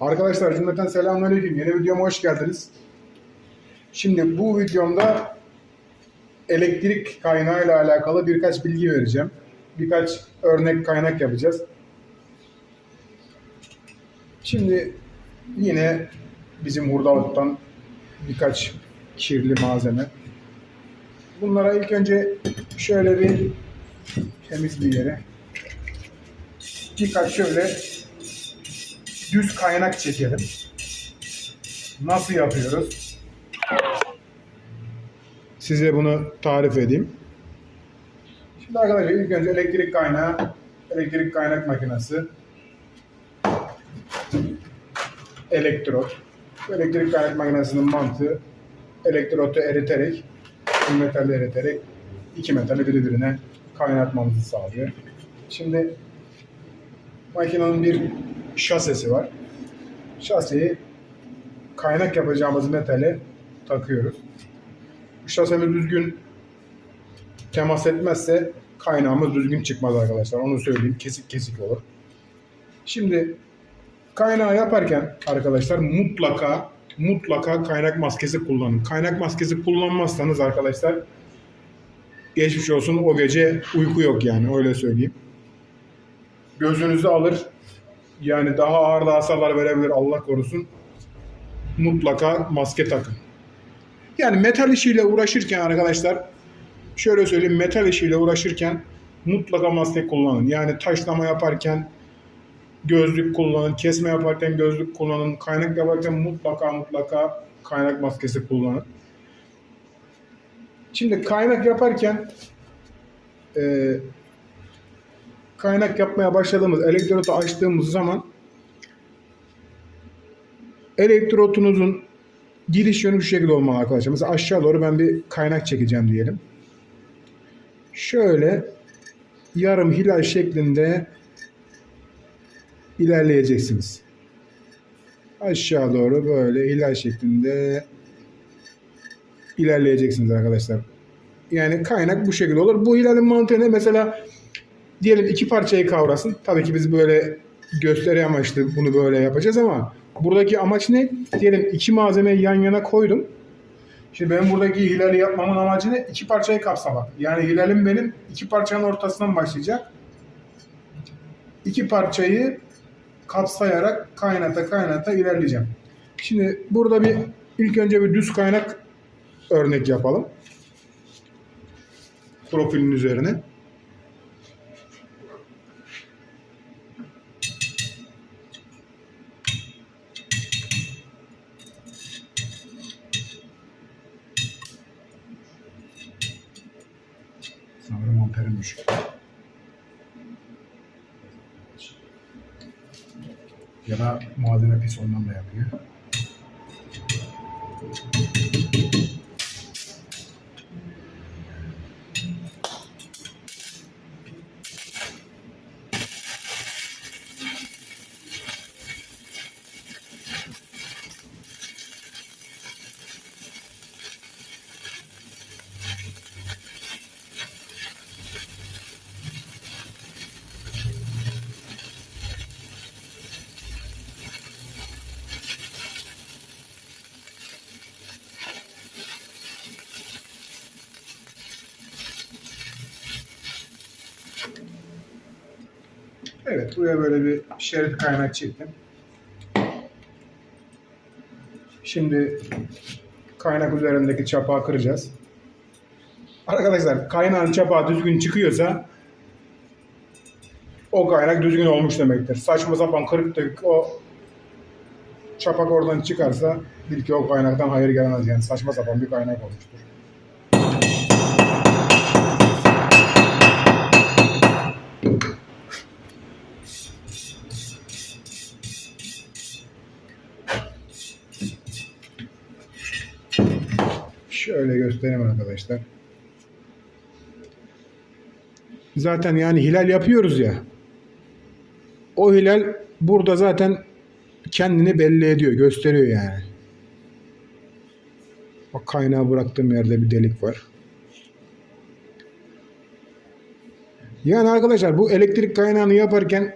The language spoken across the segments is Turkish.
Arkadaşlar cümleten selamünaleyküm. Yeni videoma hoş geldiniz. Şimdi bu videomda elektrik kaynağı ile alakalı birkaç bilgi vereceğim. Birkaç örnek kaynak yapacağız. Şimdi yine bizim hurdalıktan birkaç kirli malzeme. Bunlara ilk önce şöyle bir temiz bir yere birkaç şöyle düz kaynak çekelim. Nasıl yapıyoruz? Size bunu tarif edeyim. Şimdi arkadaşlar ilk önce elektrik kaynağı, elektrik kaynak makinesi, elektrot. Elektrik kaynak makinesinin mantığı elektrotu eriterek, metali eriterek iki metali birbirine kaynatmamızı sağlıyor. Şimdi makinenin bir şasesi var. Şaseyi kaynak yapacağımız metale takıyoruz. Bu şasemiz düzgün temas etmezse kaynağımız düzgün çıkmaz arkadaşlar. Onu söyleyeyim. Kesik kesik olur. Şimdi kaynağı yaparken arkadaşlar mutlaka mutlaka kaynak maskesi kullanın. Kaynak maskesi kullanmazsanız arkadaşlar geçmiş olsun o gece uyku yok yani öyle söyleyeyim. Gözünüzü alır. Yani daha ağır da hasarlar verebilir Allah korusun. Mutlaka maske takın. Yani metal işiyle uğraşırken arkadaşlar şöyle söyleyeyim metal işiyle uğraşırken mutlaka maske kullanın. Yani taşlama yaparken gözlük kullanın, kesme yaparken gözlük kullanın, kaynak yaparken mutlaka mutlaka kaynak maskesi kullanın. Şimdi kaynak yaparken e, kaynak yapmaya başladığımız elektrotu açtığımız zaman elektrotunuzun giriş yönü şu şekilde olmalı arkadaşlar. Mesela aşağı doğru ben bir kaynak çekeceğim diyelim. Şöyle yarım hilal şeklinde ilerleyeceksiniz. Aşağı doğru böyle hilal şeklinde ilerleyeceksiniz arkadaşlar. Yani kaynak bu şekilde olur. Bu hilalin mantığı ne? Mesela diyelim iki parçayı kavrasın. Tabii ki biz böyle gösteri amaçlı bunu böyle yapacağız ama buradaki amaç ne? Diyelim iki malzemeyi yan yana koydum. Şimdi ben buradaki hilali yapmamın amacı ne? İki parçayı kapsamak. Yani hilalim benim iki parçanın ortasından başlayacak. İki parçayı kapsayarak kaynata kaynata ilerleyeceğim. Şimdi burada bir ilk önce bir düz kaynak örnek yapalım. Profilin üzerine. Sanırım amperim düşük. Ya da malzeme pis ondan da yapıyor. Evet, buraya böyle bir şerit kaynak çektim. Şimdi kaynak üzerindeki çapağı kıracağız. Arkadaşlar kaynağın çapağı düzgün çıkıyorsa o kaynak düzgün olmuş demektir. Saçma sapan kırık dökük o çapak oradan çıkarsa bil ki o kaynaktan hayır gelemez yani saçma sapan bir kaynak olmuştur. Göstereyim arkadaşlar. Zaten yani hilal yapıyoruz ya. O hilal burada zaten kendini belli ediyor, gösteriyor yani. Bak kaynağı bıraktığım yerde bir delik var. Yani arkadaşlar bu elektrik kaynağını yaparken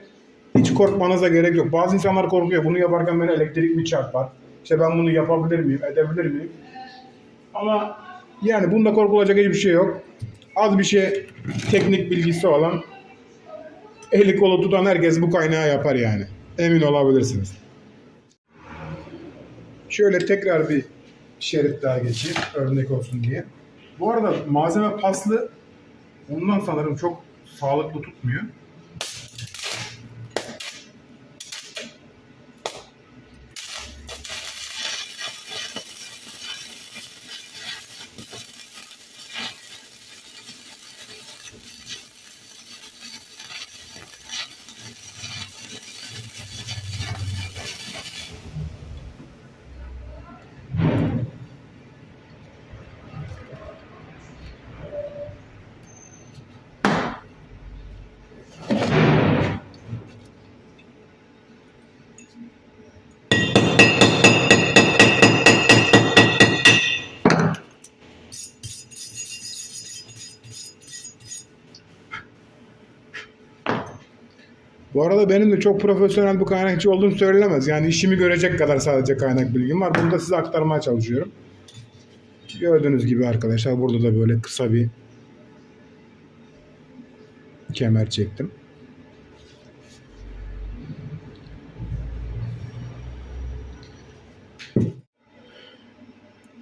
Hiç korkmanıza gerek yok. Bazı insanlar korkuyor. Bunu yaparken beni elektrik mi çarpar? İşte ben bunu yapabilir miyim, edebilir miyim? Ama yani bunda korkulacak hiçbir şey yok. Az bir şey teknik bilgisi olan, eli kolu tutan herkes bu kaynağı yapar yani. Emin olabilirsiniz. Şöyle tekrar bir şerit daha geçeyim örnek olsun diye. Bu arada malzeme paslı. Ondan sanırım çok sağlıklı tutmuyor. Bu arada benim de çok profesyonel bir kaynakçı olduğum söylenemez. Yani işimi görecek kadar sadece kaynak bilgim var. Bunu da size aktarmaya çalışıyorum. Gördüğünüz gibi arkadaşlar burada da böyle kısa bir kemer çektim.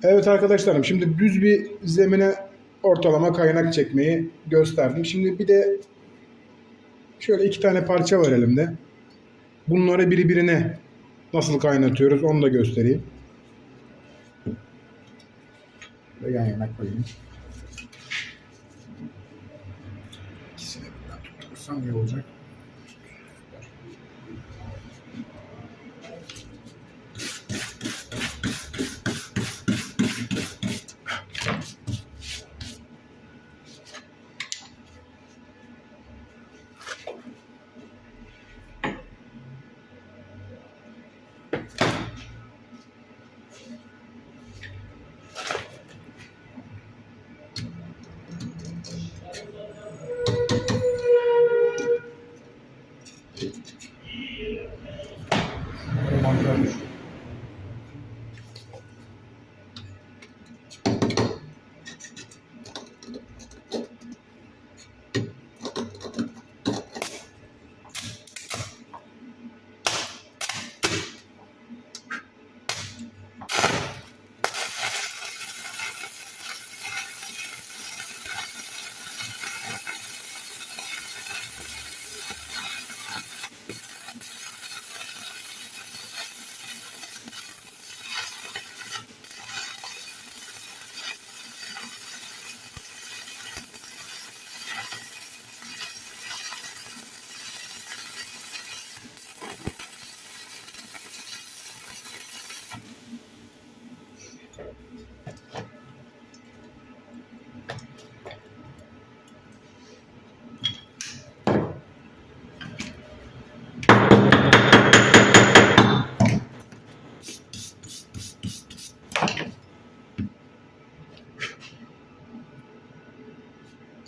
Evet arkadaşlarım şimdi düz bir zemine ortalama kaynak çekmeyi gösterdim. Şimdi bir de Şöyle iki tane parça var elimde. Bunları birbirine nasıl kaynatıyoruz onu da göstereyim. Böyle yan yana koyayım. İkisini birden tutturursam iyi olacak.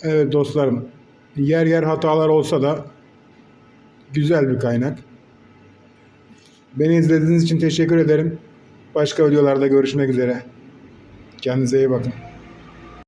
Evet dostlarım. Yer yer hatalar olsa da güzel bir kaynak. Beni izlediğiniz için teşekkür ederim. Başka videolarda görüşmek üzere. Kendinize iyi bakın.